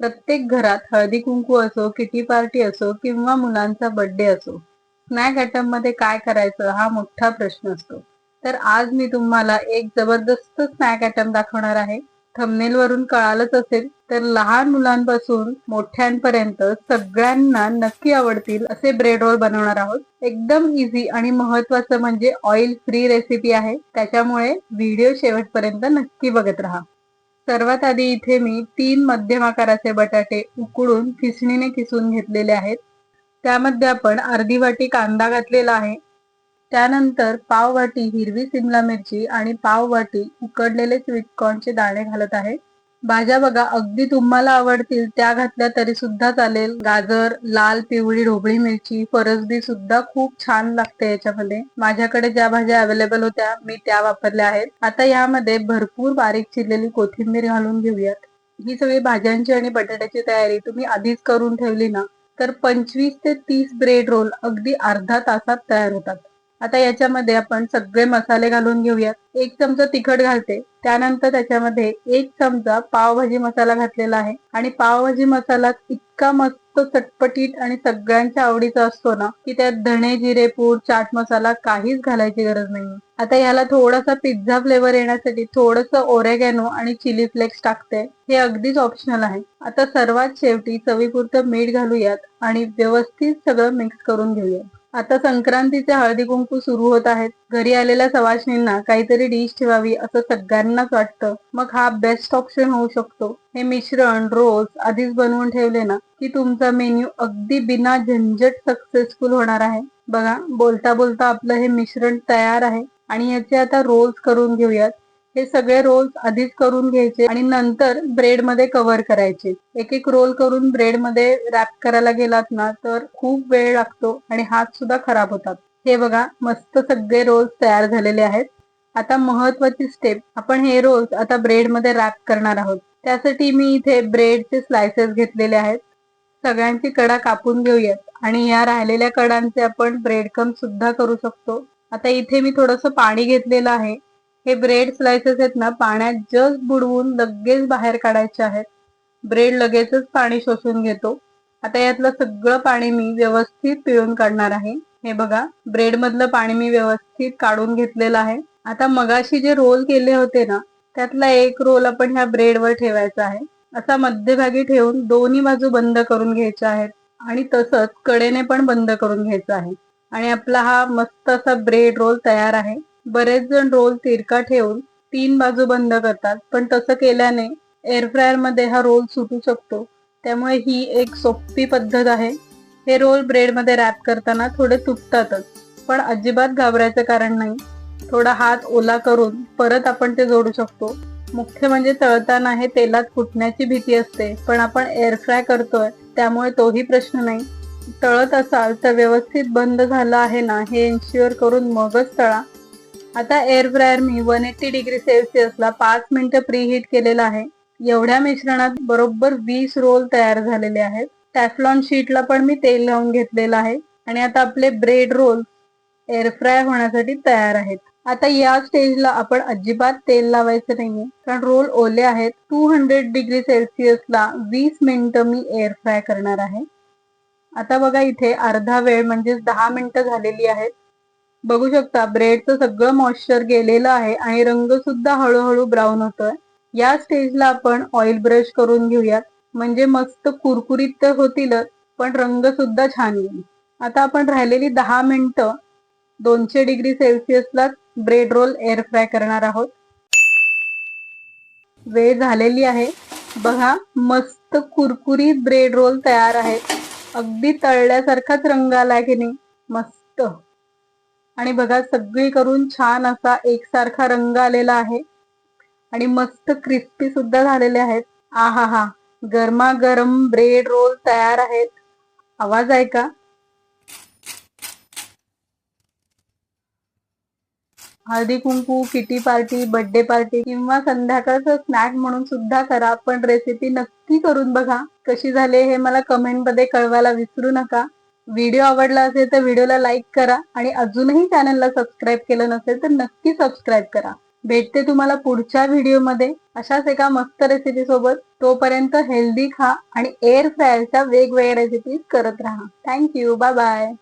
प्रत्येक घरात हळदी कुंकू असो किटी पार्टी असो किंवा मुलांचा बर्थडे असो स्नॅक आयटममध्ये काय करायचं हा मोठा प्रश्न असतो. तर आज मी तुम्हाला एक जबरदस्त स्नॅक आयटम दाखवणार आहे. थंबनेल वरून कळालंच असेल तर लहान मुलांपासून मोठ्यांपर्यंत सगळ्यांना नक्की आवडतील असे ब्रेड रोल बनवणार आहोत. एकदम इझी आणि महत्वाचं म्हणजे ऑइल फ्री रेसिपी आहे. त्याच्यामुळे व्हिडिओ शेवटपर्यंत नक्की बघत राहा. सर्वात आधी इथे मी तीन मध्यम आकाराचे बटाटे उकडून खिसणीने किसून घेतलेले आहेत. त्यामध्ये आपण अर्धी वाटी कांदा घातलेला आहे. त्यानंतर पाव वाटी हिरवी सिमला मिरची आणि पाव वाटी उकडलेले स्वीटकॉर्नचे दाणे घालत आहे. भाज्या बघा अगदी तुम्हाला आवडतील त्या घातल्या तरी सुद्धा चालेल. गाजर लाल पिवळी ढोबळी मिरची फरसबी सुद्धा खूप छान लागते याच्यामध्ये. माझ्याकडे ज्या भाज्या अवेलेबल होत्या मी त्या वापरल्या आहेत. आता यामध्ये भरपूर बारीक चिरलेली कोथिंबीर घालून घेऊयात. ही सगळी भाज्यांची आणि बटाट्याची तयारी तुम्ही आधीच करून ठेवली ना तर पंचवीस ते तीस ब्रेड रोल अगदी अर्धा तासात तयार होतात. आता याच्यामध्ये आपण सगळे मसाले घालून घेऊयात. एक चमचा तिखट घालते. त्यानंतर त्याच्यामध्ये एक चमचा पावभाजी मसाला घातलेला आहे. आणि पावभाजी मसाला इतका मस्त चटपटीत आणि सगळ्यांच्या आवडीचा असतो ना की त्यात धणे जिरे पूड चाट मसाला काहीच घालायची गरज नाही आता याला थोडासा पिझ्झा फ्लेवर येण्यासाठी थोडस ओरेगॅनो आणि चिली फ्लेक्स टाकते. हे अगदीच ऑप्शनल आहे. आता सर्वात शेवटी चवीपुरतं मीठ घालूयात आणि व्यवस्थित सगळं मिक्स करून घेऊयात. आता संक्रांतीचे हळदी कुंकू सुरू होत आहेत. घरी आलेल्या सवाशणींना काहीतरी डिश ठेवावी असं सगळ्यांनाच वाटतं. मग हा बेस्ट ऑप्शन होऊ शकतो. हे मिश्रण रोज आधीच बनवून ठेवले ना की तुमचा मेन्यू अगदी बिना झंझट सक्सेसफुल होणार आहे. बघा बोलता बोलता आपलं हे मिश्रण तयार आहे आणि याचे आता रोल्स करून घेऊयात. हे सगळे रोल्स आधीच करून घ्यायचे आणि नंतर ब्रेडमध्ये कव्हर करायचे. एक एक रोल करून ब्रेडमध्ये रॅप करायला गेलात ना तर खूप वेळ लागतो आणि हात सुद्धा खराब होतात. हे बघा मस्त सगळे रोल्स तयार झालेले आहेत. आता महत्वाची स्टेप आपण हे रोल्स आता ब्रेडमध्ये रॅप करणार आहोत. त्यासाठी मी इथे ब्रेडचे स्लायसेस घेतलेले आहेत. सगळ्यांची कडा कापून घेऊयात. आणि या राहिलेल्या कडांचे आपण ब्रेड कम सुद्धा करू शकतो. आता इथे मी थोडस पाणी घेतलेलं आहे. हे ब्रेड स्लायसेस आहेत ना पाण्यात जस्ट बुडवून लगेच बाहेर काढायचे आहेत. ब्रेड लगेचच पाणी शोषून घेतो. आता यातलं सगळं पाणी मी व्यवस्थित पिळून काढणार आहे. हे बघा ब्रेड मधलं पाणी मी व्यवस्थित काढून घेतलेलं आहे. आता मगाशी जे रोल केले होते ना त्यातला एक रोल आपण ह्या ब्रेडवर ठेवायचा आहे. असा मध्यभागी ठेवून दोन्ही बाजू बंद करून घ्यायच्या आहेत. आणि तसंच कडेने पण बंद करून घ्यायचं आहे. आणि आपला हा मस्त असा ब्रेड रोल तयार आहे. बरेच जण रोल तिरका ठेवून तीन बाजू बंद करतात. पण तसं केल्याने एअरफ्रायरमध्ये हा रोल सुटू शकतो. त्यामुळे ही एक सोपी पद्धत आहे. हे रोल ब्रेडमध्ये रॅप करताना थोडे तुटतातच. पण अजिबात घाबरायचं कारण नाही. थोडा हात ओला करून परत आपण ते जोडू शकतो. मुख्य म्हणजे तळताना हे तेलात फुटण्याची भीती असते. पण आपण एअर फ्राय करतोय त्यामुळे तोही प्रश्न नाही. तळत असाल तर व्यवस्थित बंद झालं आहे ना हे इन्श्युअर करून मगच तळा. आता एअर फ्रायर मी वन एट्टी डिग्री सेल्सिअसला पाच मिनिटं प्रीहीट केलेलं केलेला आहे. एवढ्या मिश्रणात बरोबर वीस रोल तयार झालेले आहेत. टॅफलॉन शीटला पण मी तेल लावून घेतलेलं आहे. आणि आता आपले ब्रेड रोल एअर फ्राय होण्यासाठी तयार आहेत. आता या स्टेजला आपण अजिबात तेल लावायचं नाहीये. कारण रोल ओले आहेत. टू हंड्रेड डिग्री सेल्सिअसला वीस मिनिटं मी एअर फ्राय करणार आहे. आता बघा इथे अर्धा वेळ म्हणजे दहा मिनिटं झालेली आहेत. बघू शकता ब्रेडचं सगळं मॉइश्चर गेलेलं आहे आणि रंग सुद्धा हळूहळू ब्राऊन होतोय. या स्टेजला आपण ऑइल ब्रश करून घेऊयात. म्हणजे मस्त कुरकुरीत तर होतीलच पण रंग सुद्धा छान येईल. आता आपण राहिलेली दहा मिनिटं दोनशे डिग्री सेल्सिअसला ब्रेड रोल एअर फ्राय करणार आहोत. वेळ झालेली आहे. बघा मस्त कुरकुरीत ब्रेड रोल तयार आहेत अगदी तळल्यासारखाच रंग आलाय की नाही? मस्त. आणि बघा सगळी करून छान असा एकसारखा रंग आलेला आहे. आणि मस्त क्रिस्पी सुद्धा झालेले आहेत. आ हा हा गरमागरम ब्रेड रोल तयार आहेत. आवाज आहे का Haldi Kunku kitty party birthday party किंवा संध्याकाळचं स्नॅक म्हणून सुद्धा करा पण रेसिपी नक्की करून बघा. कशी झाली हे मला कमेंटमध्ये कळवायला विसरू नका. व्हिडिओ आवडला असेल तर व्हिडिओला लाईक करा आणि अजूनही चॅनलला सबस्क्राईब केलं नसेल तर नक्की सबस्क्राईब करा. भेटते तुम्हाला पुढच्या व्हिडिओमध्ये अशाच एका मस्त रेसिपी सोबत. तोपर्यंत हेल्दी खा आणि एअर फ्रायरच्या वेगवेगळ्या रेसिपीज करत राहा. Thank you bye bye